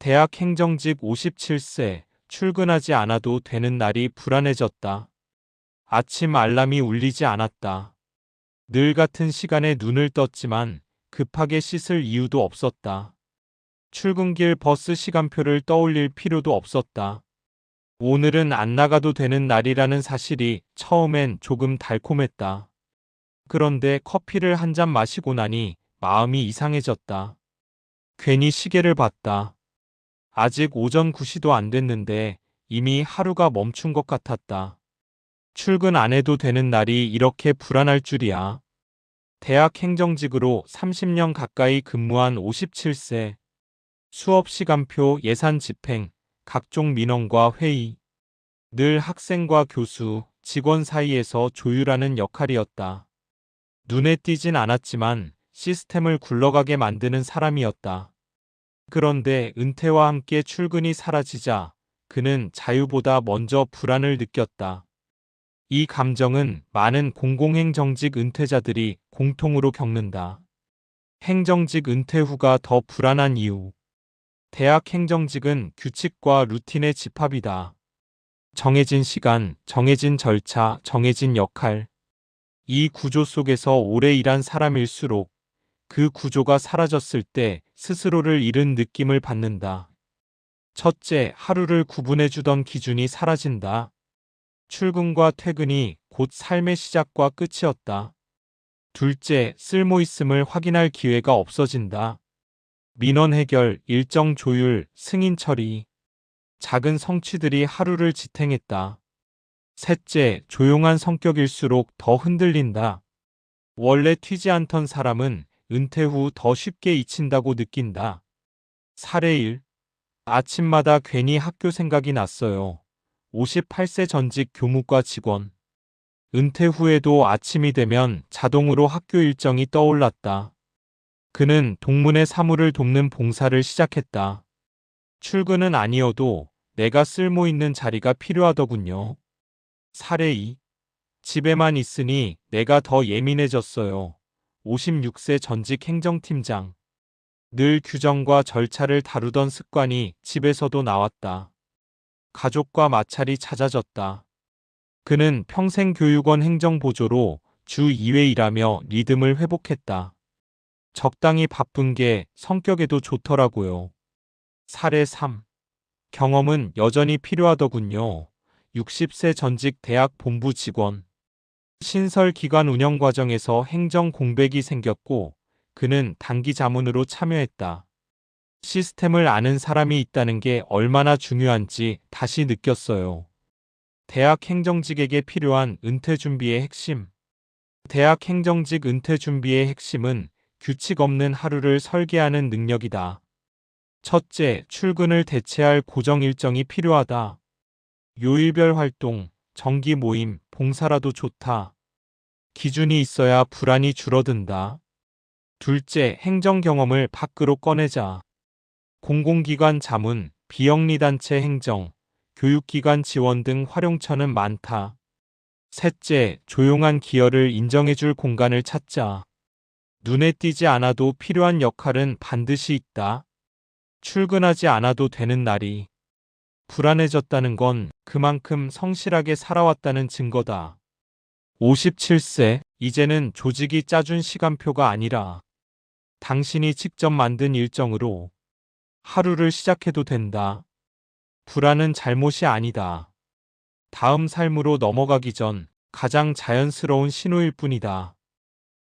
대학 행정직 57세, 출근하지 않아도 되는 날이 불안해졌다. 아침 알람이 울리지 않았다. 늘 같은 시간에 눈을 떴지만 급하게 씻을 이유도 없었다. 출근길 버스 시간표를 떠올릴 필요도 없었다. 오늘은 안 나가도 되는 날이라는 사실이 처음엔 조금 달콤했다. 그런데 커피를 한 잔 마시고 나니 마음이 이상해졌다. 괜히 시계를 봤다. 아직 오전 9시도 안 됐는데 이미 하루가 멈춘 것 같았다. 출근 안 해도 되는 날이 이렇게 불안할 줄이야. 대학 행정직으로 30년 가까이 근무한 57세. 수업 시간표 예산 집행, 각종 민원과 회의. 늘 학생과 교수, 직원 사이에서 조율하는 역할이었다. 눈에 띄진 않았지만 시스템을 굴러가게 만드는 사람이었다. 그런데 은퇴와 함께 출근이 사라지자 그는 자유보다 먼저 불안을 느꼈다. 이 감정은 많은 공공행정직 은퇴자들이 공통으로 겪는다. 행정직 은퇴 후가 더 불안한 이유. 대학 행정직은 규칙과 루틴의 집합이다. 정해진 시간, 정해진 절차, 정해진 역할. 이 구조 속에서 오래 일한 사람일수록 그 구조가 사라졌을 때 스스로를 잃은 느낌을 받는다. 첫째, 하루를 구분해주던 기준이 사라진다. 출근과 퇴근이 곧 삶의 시작과 끝이었다. 둘째, 쓸모있음을 확인할 기회가 없어진다. 민원 해결, 일정 조율, 승인 처리. 작은 성취들이 하루를 지탱했다. 셋째, 조용한 성격일수록 더 흔들린다. 원래 튀지 않던 사람은 은퇴 후 더 쉽게 잊힌다고 느낀다. 사례 1. 아침마다 괜히 학교 생각이 났어요. 58세 전직 교무과 직원. 은퇴 후에도 아침이 되면 자동으로 학교 일정이 떠올랐다. 그는 동문의 사물을 돕는 봉사를 시작했다. 출근은 아니어도 내가 쓸모 있는 자리가 필요하더군요. 사례 2. 집에만 있으니 내가 더 예민해졌어요. 56세 전직 행정팀장. 늘 규정과 절차를 다루던 습관이 집에서도 나왔다. 가족과 마찰이 잦아졌다. 그는 평생 교육원 행정보조로 주 2회 일하며 리듬을 회복했다. 적당히 바쁜 게 성격에도 좋더라고요. 사례 3. 경험은 여전히 필요하더군요. 60세 전직 대학 본부 직원. 신설 기관 운영 과정에서 행정 공백이 생겼고 그는 단기 자문으로 참여했다. 시스템을 아는 사람이 있다는 게 얼마나 중요한지 다시 느꼈어요. 대학 행정직에게 필요한 은퇴 준비의 핵심. 대학 행정직 은퇴 준비의 핵심은 규칙 없는 하루를 설계하는 능력이다. 첫째, 출근을 대체할 고정 일정이 필요하다. 요일별 활동, 정기 모임, 봉사라도 좋다. 기준이 있어야 불안이 줄어든다. 둘째, 행정 경험을 밖으로 꺼내자. 공공기관 자문, 비영리단체 행정, 교육기관 지원 등 활용처는 많다. 셋째, 조용한 기여를 인정해줄 공간을 찾자. 눈에 띄지 않아도 필요한 역할은 반드시 있다. 출근하지 않아도 되는 날이 불안해졌다는 건 그만큼 성실하게 살아왔다는 증거다. 57세, 이제는 조직이 짜준 시간표가 아니라 당신이 직접 만든 일정으로 하루를 시작해도 된다. 불안은 잘못이 아니다. 다음 삶으로 넘어가기 전 가장 자연스러운 신호일 뿐이다.